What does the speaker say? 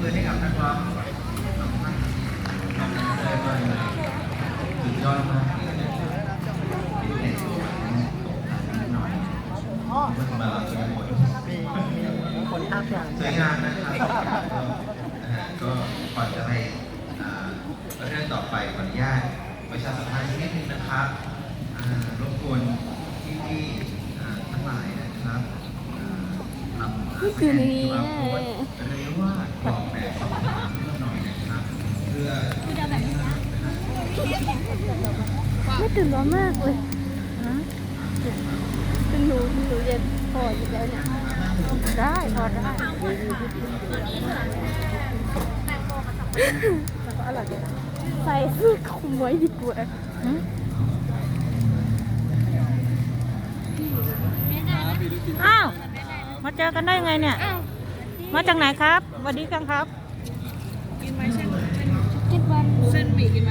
มือให้กับนักร้องสองท่านทำได้มากเลยสุดยอดมากพิเศษนิดหน่อยมันมาสวยหมดมีคนทักอย่างสวยงามนะครับก็ก่อนจะไปเรื่องต่อไปขออนุญาตประชาสัมพันธ์นิดนึงนะครับอ่ารบกวนพี่ๆอ่ทั้งหลายนะครับอ่าทำนี่คือนี่ QR code หรือว่ากรอกแบบสอบถามนิดหน่อยนะครับ เพื่อ ไม่ตื่นร้อนมากเลยเป็นหนูหนูเย็นพออยู่แล้วเนี่ย ได้พอได้ใส่เสื้อคลุมไว้ดีกว่าอ้าว มาเจอกันได้ยังไงเนี่ย มาจากไหนครับสวัสดีกันครับ กินวันเส้นหมี่กินไหม